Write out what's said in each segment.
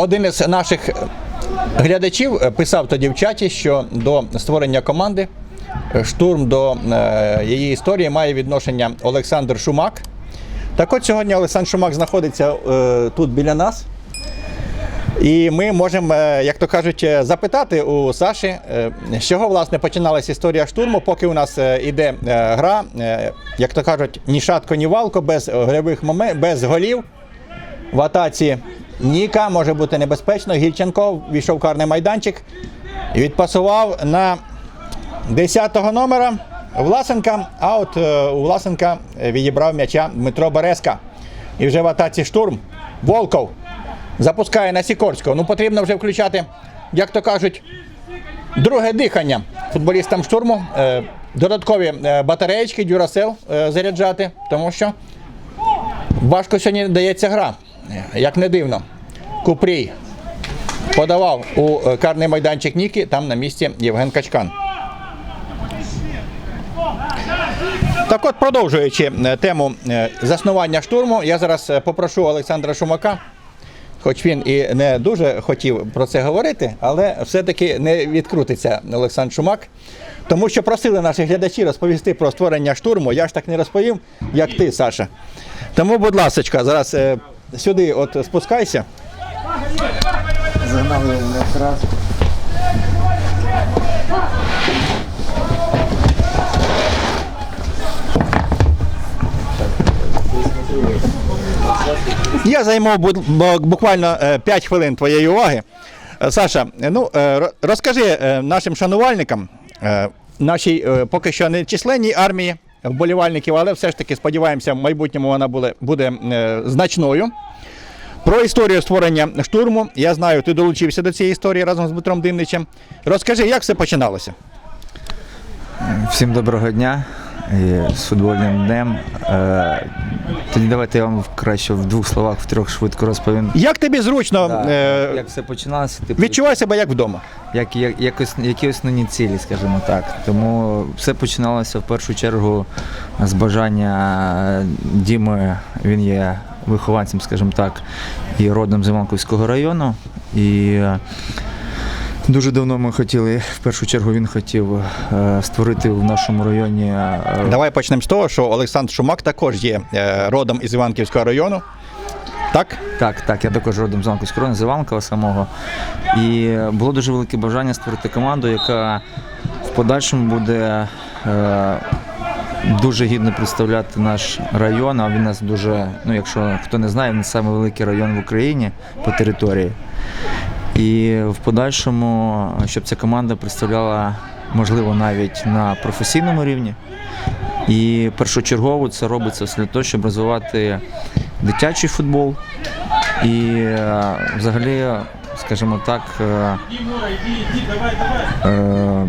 Один із наших глядачів е, писав тоді в чаті, що до створення команди е, штурм до е, її історії має відношення Олександр Шумак. Так от сьогодні Олександр Шумак знаходиться тут біля нас. І ми можемо, як то кажуть, запитати у Саші, з чого власне починалася історія штурму, поки у нас іде гра, як то кажуть, ні шатко, ні валко, без гольових моментів, без голів. В атаці Ніка може бути небезпечно. Гільченко війшов в карний майданчик і відпасував на 10-го номера Власенка. А от е, у Власенка відібрав м'яча Дмитро Березка. І вже в атаці штурм. Волков запускає на Сікорського. Ну потрібно вже включати, як то кажуть, друге дихання футболістам штурму. Е, Додаткові е, батареєчки, дюрасел заряджати, тому що важко сьогодні дається гра, як не дивно. Купрій подавав у е, карний майданчик Ніки, там на місці Євген Качкан. Так от, продовжуючи е, тему е, заснування штурму, я зараз попрошу Олександра Шумака, хоч він і не дуже хотів про це говорити, але все-таки не відкрутиться Олександр Шумак. Тому що просили наші глядачі розповісти про створення штурму. Я ж так не розповів, як ти, Саша. Тому, будь ласка, зараз сюди от спускайся. Загнали якраз. Я займу буквально 5 хвилин твоєї уваги. Е, Саша, е, ну е, розкажи е, нашим шанувальникам, е, нашій е, поки що не численній армії вболівальників, але все ж таки сподіваємося, в майбутньому вона буде, буде е, значною. Про історію створення штурму. Я знаю, ти долучився до цієї історії разом з Дмитром Димничем. Розкажи, як все починалося? Всім доброго дня з футбольним днем. Е, Тоді давайте я вам краще в двох словах, в трьох швидко розповім. Як тобі зручно Да, е, Як все починалося, типу, відчувай себе як вдома? як, як, якось, які основні цілі, скажімо так. Тому все починалося в першу чергу з бажання Діми. Він є вихованцем, скажімо так, і родом з Іванковського району. І дуже давно ми хотіли, в першу чергу він хотів е, створити в нашому районі. е, Давай почнемо з того, що Олександр Шумак також є е, родом із Іванківського району. Так? Так, так, я також родом з Іванковського району, з Іванкова самого. І було дуже велике бажання створити команду, яка в подальшому буде е, дуже гідно представляти наш район. А він у нас дуже, ну якщо хто не знає, він самий великий район в Україні по території. І в подальшому, щоб ця команда представляла, можливо, навіть на професійному рівні. І першочергово це робиться для того, щоб розвивати дитячий футбол і е, взагалі, скажімо так, е, е,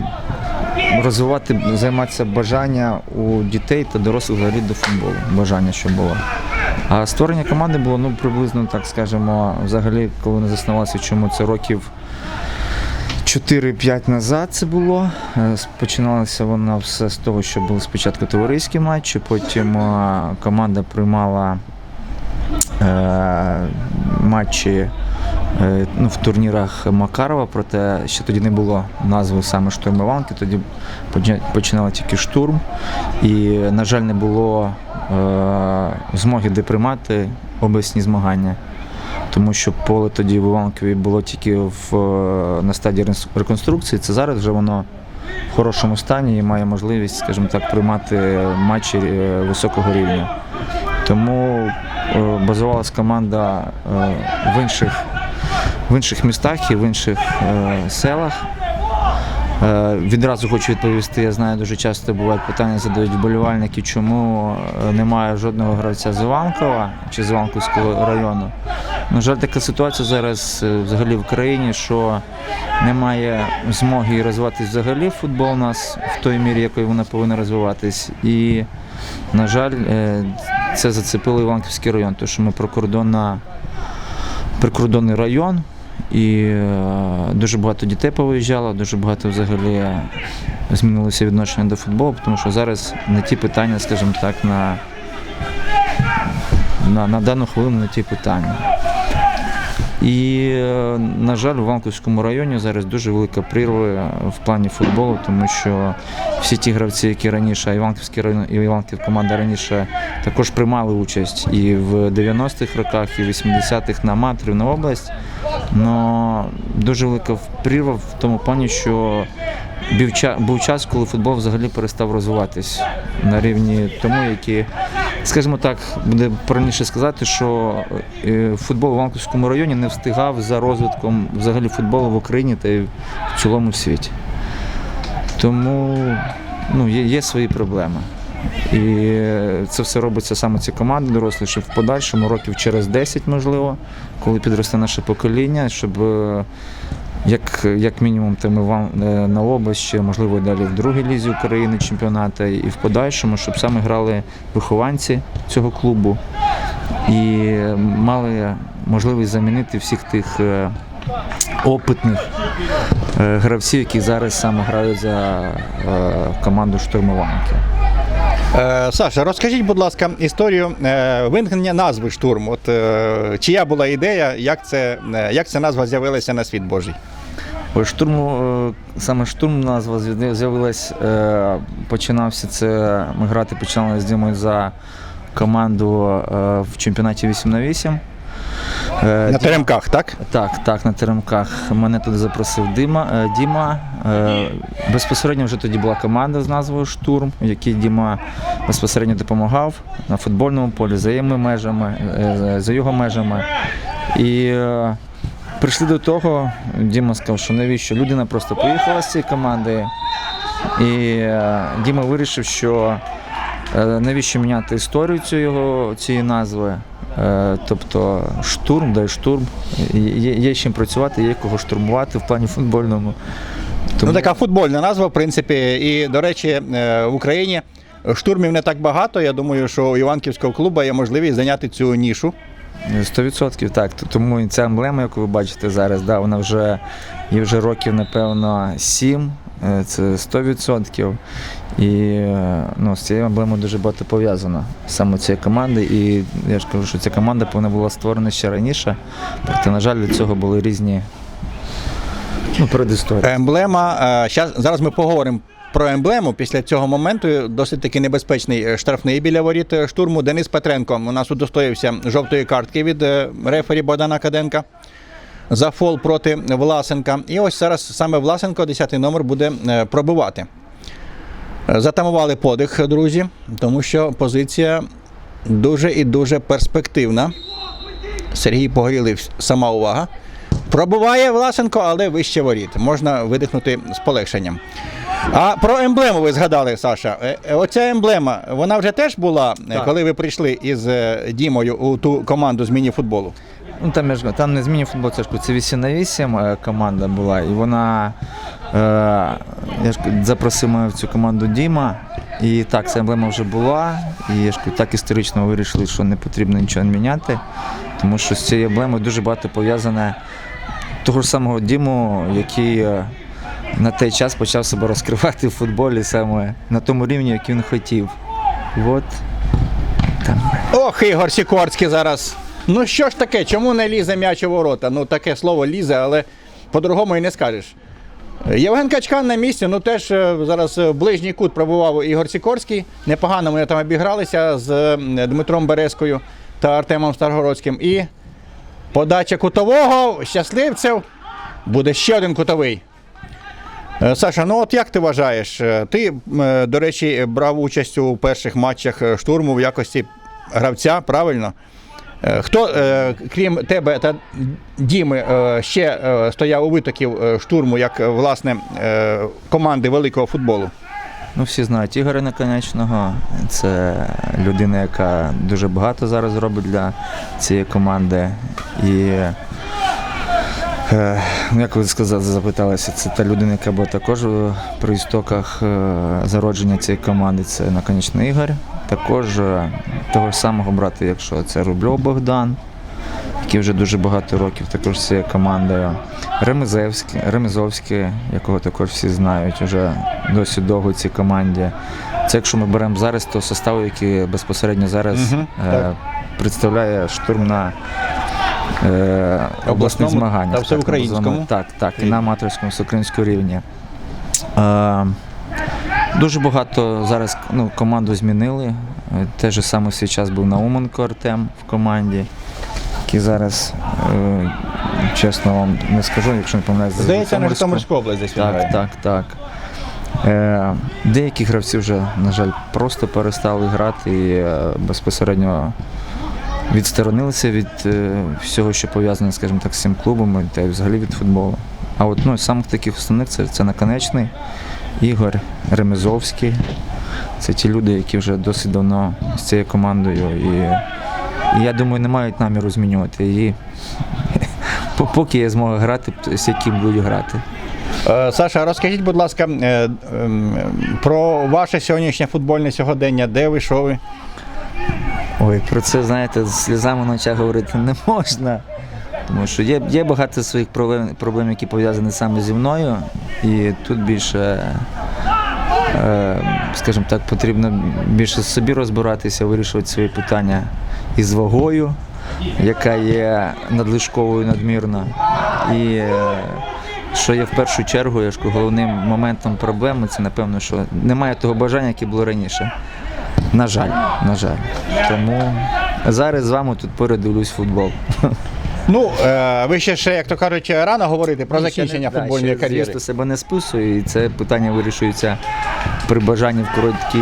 розвивати, займатися бажання у дітей та дорослих взагалі до футболу. Бажання, щоб було. А створення команди було ну, приблизно, так скажемо, взагалі, коли не заснувалося, чому це років 4-5 назад це було. Е, Починалося воно все з того, що були спочатку товариські матчі, потім е, команда приймала е, матчі ну, в турнірах Макарова, проте ще тоді не було назви саме штурм Іванки, тоді почи- починали тільки штурм. І, на жаль, не було змоги де приймати обласні змагання. Тому що поле тоді в Іванкові було тільки в, е, на стадії реконструкції. Це зараз вже воно в хорошому стані і має можливість, скажімо так, приймати матчі е, високого рівня. Тому е, базувалась команда е, в інших, в інших містах і в інших е, селах. Е, Відразу хочу відповісти, я знаю, дуже часто бувають питання, задають вболівальники, чому е, немає жодного гравця з Іванкова чи з Іванковського району. На жаль, така ситуація зараз е, взагалі в країні, що немає змоги розвиватись взагалі футбол у нас в той мірі, якою вона повинна розвиватись. І, на жаль, це зацепило Іванківський район, тому що ми прикордонна, прикордонний район. І е, дуже багато дітей повиїжджало, дуже багато взагалі змінилося відношення до футболу, тому що зараз не ті питання, скажімо так, на, на, на дану хвилину не ті питання. І, е, на жаль, у Ванківському районі зараз дуже велика прірва в плані футболу, тому що всі ті гравці, які раніше, Іванківський район і Іванків команда раніше також приймали участь і в 90-х роках, і в 80-х на Матрів, на область. Но дуже велика прірва в тому плані, що був час, коли футбол взагалі перестав розвиватись на рівні тому, які, скажімо так, буде правильніше сказати, що е, футбол в Анківському районі не встигав за розвитком взагалі футболу в Україні та й в цілому світі. Тому ну, є, є свої проблеми. І це все робиться саме ці команди дорослі, щоб в подальшому років через 10, можливо, коли підросте наше покоління, щоб е, як, як мінімум там Іван е, на ще, можливо, і далі в другій лізі України чемпіоната, і в подальшому, щоб саме грали вихованці цього клубу і мали можливість замінити всіх тих е, опитних гравців, які зараз саме грають за команду штурмованки. Е, Саша, розкажіть, будь ласка, історію е, виникнення назви штурм. От е, чия була ідея, як це, як ця назва з'явилася на світ Божий? Штурм, саме штурм назва з'яви- з'явилась, починався це, ми грати починали з ними за команду в чемпіонаті 8 на 8. Е, На теремках, так? Так, так, на теремках мене туди запросив Дима, е, Діма. Е, Безпосередньо вже тоді була команда з назвою Штурм, якій Діма безпосередньо допомагав на футбольному полі, за її межами, за його межами. І прийшли до того, Діма сказав, що навіщо людина просто поїхала з цієї команди. І Діма вирішив, що навіщо міняти історію цього, цієї назви. Е, Тобто штурм, дай штурм. Є, є з чим працювати, є кого штурмувати в плані футбольному. Ну, така футбольна назва, в принципі. І, до речі, е, в Україні штурмів не так багато. Я думаю, що у Іванківського клубу є можливість зайняти цю нішу. 100% так. Тому і ця емблема, яку ви бачите зараз, да, вона вже є вже років, напевно, 7. Е, Це 100%. І е, ну, з цією емблемою дуже багато пов'язано саме цієї команди. І я ж кажу, що ця команда повинна була створена ще раніше. Проте, на жаль, для цього були різні ну, передісторії. Емблема. е, зараз ми поговоримо про емблему. Після цього моменту досить таки небезпечний штрафний біля воріт штурму. Денис Петренко у нас удостоївся жовтої картки від рефері Богдана Каденка. За фол проти Власенка. І ось зараз саме Власенко, 10-й номер, буде е, пробивати. Е, Затамували подих, друзі, тому що позиція дуже і дуже перспективна. Сергій Погорілий, сама увага. Пробуває Власенко, але вище воріт. Можна видихнути з полегшенням. А про емблему ви згадали, Саша. Е, Оця емблема, вона вже теж була, Так. коли ви прийшли із Дімою у ту команду з міні-футболу. Ну, там, я ж там не змінив футбол, це ж це 8 на 8 е, команда була, і вона е, я ж запросив мене в цю команду Діма. І так, ця емблема вже була. І я ж так історично вирішили, що не потрібно нічого міняти, тому що з цією емблемою дуже багато пов'язане того ж самого Діму, який е, на той час почав себе розкривати в футболі саме на тому рівні, який він хотів. От там. Ох, Ігор Сікорський зараз. Ну що ж таке, чому не лізе м'яч у ворота? Ну таке слово лізе, але по-другому і не скажеш. Євген Качкан на місці, ну теж е, зараз е, ближній кут пробував Ігор Сікорський. Непогано вони там обігралися з Дмитром Березкою та Артемом Старгородським. І подача кутового щасливців. Буде ще один кутовий. Е, Саша, ну от як ти вважаєш? Ти, до речі, брав участь у перших матчах штурму в якості гравця, правильно? Е, Хто, е, крім тебе та Діми, е, ще стояв у витоків штурму як власне команди великого футболу? Ну, всі знають Ігоря Наконечного. Це людина, яка дуже багато зараз робить для цієї команди. І як ви сказали, запиталися, це та людина, яка була також при істоках зародження цієї команди. Це Наконечний Ігор. Також е, того ж самого брата, якщо це Рубльов Богдан, який вже дуже багато років також з цією командою. Ремезевський, Ремезовський, якого також всі знають, вже досить довго в цій команді. Це якщо ми беремо зараз, то составу, який безпосередньо зараз Мгм, е, представляє штурм на е, обласних змаганнях. та так, Так, так, і на аматорському всеукраїнському рівні. Е, Дуже багато зараз ну, команду змінили. Е, Те ж саме в свій час був Науменко Артем в команді, який зараз, е, чесно вам не скажу, якщо не помиляюсь, Здається, на Житомирську. Житомирську область десь він грає. Так, так, так. Е, деякі гравці вже, на жаль, просто перестали грати і е, безпосередньо відсторонилися від е, всього, що пов'язане, скажімо так, з цим клубом та й взагалі від футболу. А от ну, самих таких основних це, це наконечний Ігор Ремезовський. Це ті люди, які вже досить давно з цією командою. І, і я думаю, не мають наміру змінювати її. Поки є змога грати, з яким будуть грати. Е, Саша, розкажіть, будь ласка, е, ем, про ваше сьогоднішнє футбольне сьогодення. Де ви, що ви? Ой, про це, знаєте, з сльозами на очах говорити не можна. Тому що є, є багато своїх проблем, проблем, які пов'язані саме зі мною. І тут більше, е, скажімо так, потрібно більше собі розбиратися, вирішувати свої питання із вагою, яка є надлишковою надмірно. І е, що є в першу чергу, я ж головним моментом проблеми, це напевно, що немає того бажання, яке було раніше. На жаль, на жаль. Тому зараз з вами тут поряд дивлюсь футбол. Ну, е, ви ще, ще, як то кажуть, рано говорити про закінчення Да, футбольної ще, кар'єри. Звісно, себе не списую, і це питання вирішується при бажанні в короткі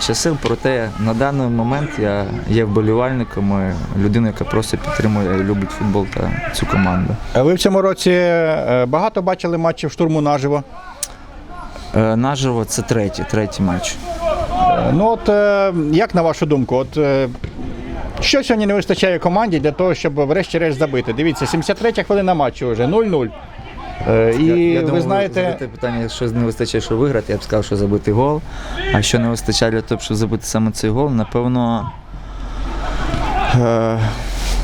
часи. Проте на даний момент я є вболівальником, і людиною, яка просто підтримує і любить футбол та цю команду. Е, Ви в цьому році е, багато бачили матчів штурму наживо. Е, Наживо це третій, третій матч. Ну от як на вашу думку, от що сьогодні не вистачає команді для того, щоб врешті-решт забити? Дивіться, 73 хвилина матчу вже 0-0. Е, І Я- я ви думав, знаєте, задати питання, що не вистачає, щоб виграти, я б сказав, що забити гол. А що не вистачає для того, щоб забити саме цей гол, напевно. Е,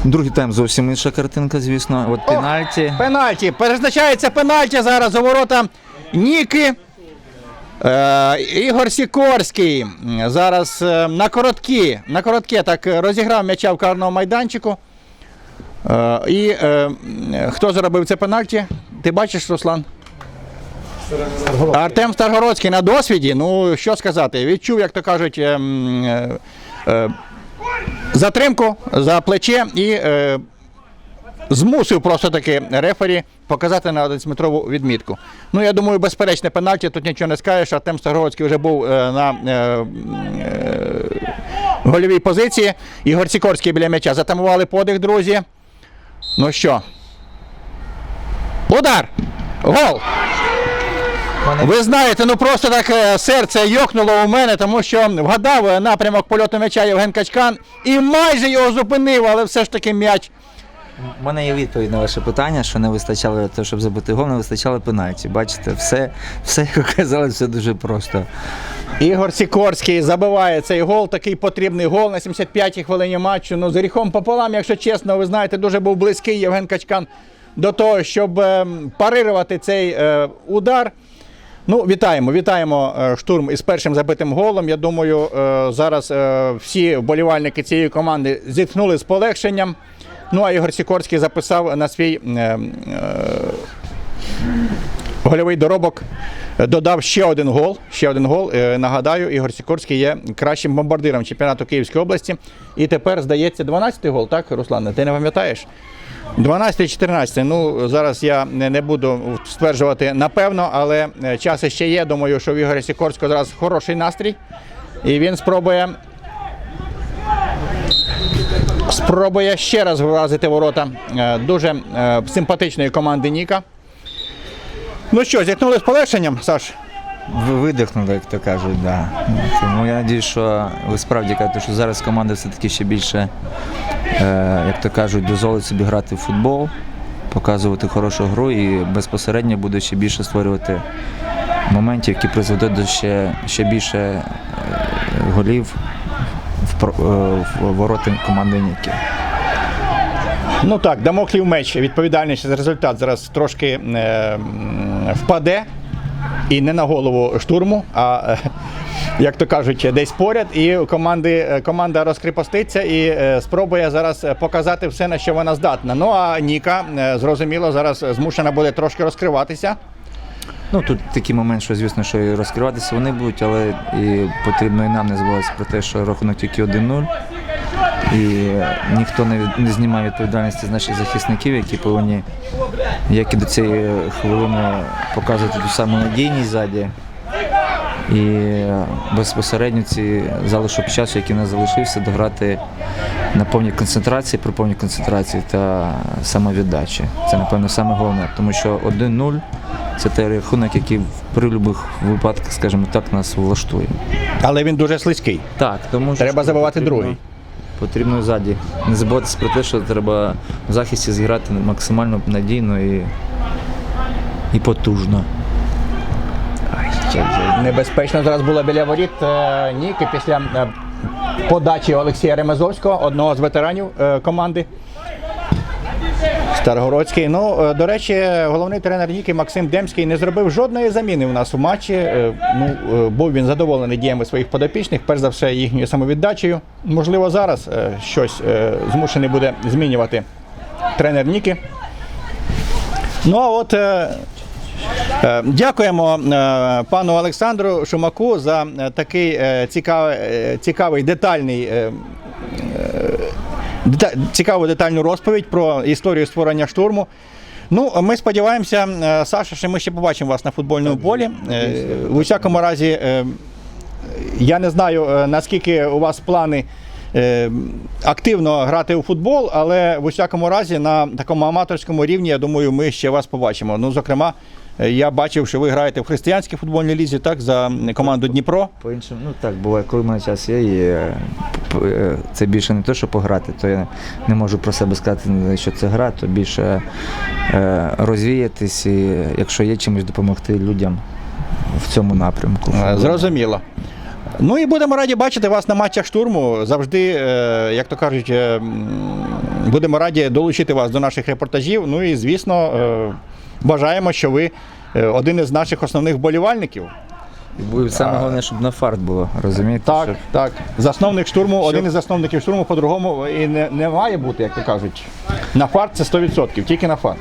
другий тайм зовсім інша картинка, звісно. От пенальті. пенальті. Перезначається пенальті зараз у ворота Ніки. Е, Ігор Сікорський зараз е, на короткі, на коротке так розіграв м'яча в карному майданчику. Е, і хто зробив це пенальті? Ти бачиш, Руслан? Артем Старгородський на досвіді. Ну, що сказати, відчув, як то кажуть, е, м, е, е, затримку за плече і змусив просто таки рефері показати на 11-метрову відмітку. Ну, я думаю, безперечне пенальті, тут нічого не скажеш. Артем Старгородський вже був е, на е, е, гольовій позиції. Ігор Сікорський біля м'яча. Затамували подих, друзі. Ну що? Удар! Гол! Ви знаєте, ну просто так серце йокнуло у мене, тому що вгадав напрямок польоту м'яча Євген Качкан і майже його зупинив, але все ж таки м'яч У мене є відповідь на ваше питання, що не вистачало того, щоб забити гол, не вистачало пенальті. Бачите, все, все як оказалось, все дуже просто. Ігор Сікорський забиває цей гол, такий потрібний гол на 75-й хвилині матчу. Ну, з гріхом пополам, якщо чесно, ви знаєте, дуже був близький Євген Качкан до того, щоб е, парирувати цей е, удар. Ну, вітаємо, вітаємо е, штурм із першим забитим голом. Я думаю, е, зараз всі вболівальники цієї команди зіткнули з полегшенням. Ну, а Ігор Сікорський записав на свій е, е, гольовий доробок додав ще один гол. Ще один гол. Е, Нагадаю, Ігор Сікорський є кращим бомбардиром чемпіонату Київської області. І тепер, здається, 12-й гол, так, Руслане? Ти не пам'ятаєш? 12-14. Ну, зараз я не, не буду стверджувати напевно, але е, час ще є. Думаю, що в Ігоря Сікорського зараз хороший настрій. І він спробує. Спробує ще раз вразити ворота е, дуже е, симпатичної команди Ніка. Ну що, зіткнули з полегшенням, Саш? Ви видихнули, як то кажуть, да. Тому я сподіваюся, що ви справді кажете, що зараз команда все-таки ще більше, е, як то кажуть, дозволить собі грати в футбол, показувати хорошу гру і безпосередньо буде ще більше створювати моментів, які призведуть до ще, ще більше голів е, в ворота команди Ніки. Ну так, Дамоклів меч, відповідальність за результат зараз трошки е, впаде. І не на голову штурму, а е, як то кажуть, десь поряд, і команди, е, команда розкріпоститься і спробує зараз показати все, на що вона здатна. Ну а Ніка, зрозуміло, зараз змушена буде трошки розкриватися. Ну тут такий момент, що звісно, що і розкриватися вони будуть, але і потрібно і нам не забуватися про те, що рахунок тільки 1-0. І ніхто не, не знімає відповідальності з наших захисників, які повинні, як і до цієї хвилини, показувати ту саму надійність ззаді. І безпосередньо ці залишок часу, який нас залишився, дограти на повній концентрації, при повній концентрації та самовіддачі. Це, напевно, саме головне, тому що 1-0 це той рахунок, який при будь-яких випадках, скажімо так, нас влаштує. Але він дуже слизький. Так, тому що Треба забивати потрібно- другий. Потрібно ззаді. Не забуватися про те, що треба в захисті зіграти максимально надійно і, і потужно. Небезпечно зараз була біля воріт е, Ніки після е, подачі Олексія Ремезовського, одного з ветеранів е, команди. Старгородський. Ну, до речі, головний тренер Ніки Максим Демський не зробив жодної заміни у нас у матчі. Ну, був він задоволений діями своїх подопічних, перш за все, їхньою самовіддачею. Можливо, зараз щось змушений буде змінювати тренер Ніки. Ну а от Дякуємо е, пану Олександру Шумаку за е, такий е, цікавий, е, цікавий детальний. е, е, дета- Цікаву детальну розповідь про історію створення штурму. Ну, ми сподіваємося, е, Саша, що ми ще побачимо вас на футбольному полі. Е, В усякому разі, е, я не знаю, е, наскільки у вас плани е, активно грати у футбол, але в усякому разі на такому аматорському рівні, я думаю, ми ще вас побачимо. Ну, зокрема, е, я бачив, що ви граєте в християнській футбольній лізі, так, за команду Дніпро. По-іншому, ну так, буває, коли в мене час є, і е, е, це більше не те, що пограти, то я не можу про себе сказати, що це гра, то більше е, розвіятись і якщо є чимось допомогти людям в цьому напрямку. Е, Зрозуміло. Ну і будемо раді бачити вас на матчах штурму. Завжди, е, як то кажуть, е, будемо раді долучити вас до наших репортажів. Ну і звісно, е, бажаємо, що ви е, один із наших основних вболівальників. І Саме головне, щоб на фарт було, розумієте? Так, щоб- так. Засновник штурму, один із засновників штурму, по-другому і не, не має бути, як то кажуть. На фарт це 100%, тільки на фарт.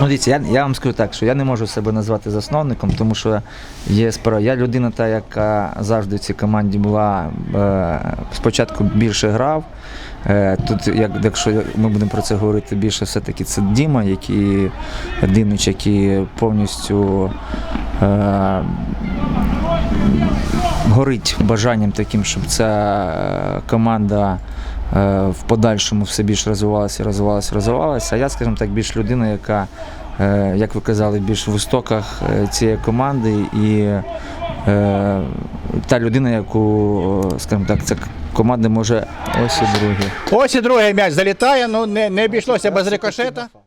Ну, дивіться, я, я вам скажу так, що я не можу себе назвати засновником, тому що є справа. Я людина, та, яка завжди в цій команді була е, спочатку більше грав. Е, тут, як, якщо ми будемо про це говорити більше, все-таки це Діма, який Димич, який повністю е, горить бажанням таким, щоб ця е, команда е, в подальшому все більш розвивалася, розвивалася, розвивалася. А я, скажімо так, більш людина, яка, як ви казали, більш в істоках цієї команди і та людина, яку, е, скажімо так, це команда може ось і друге. Ось і другий м'яч залітає, ну не, не обійшлося без рикошета.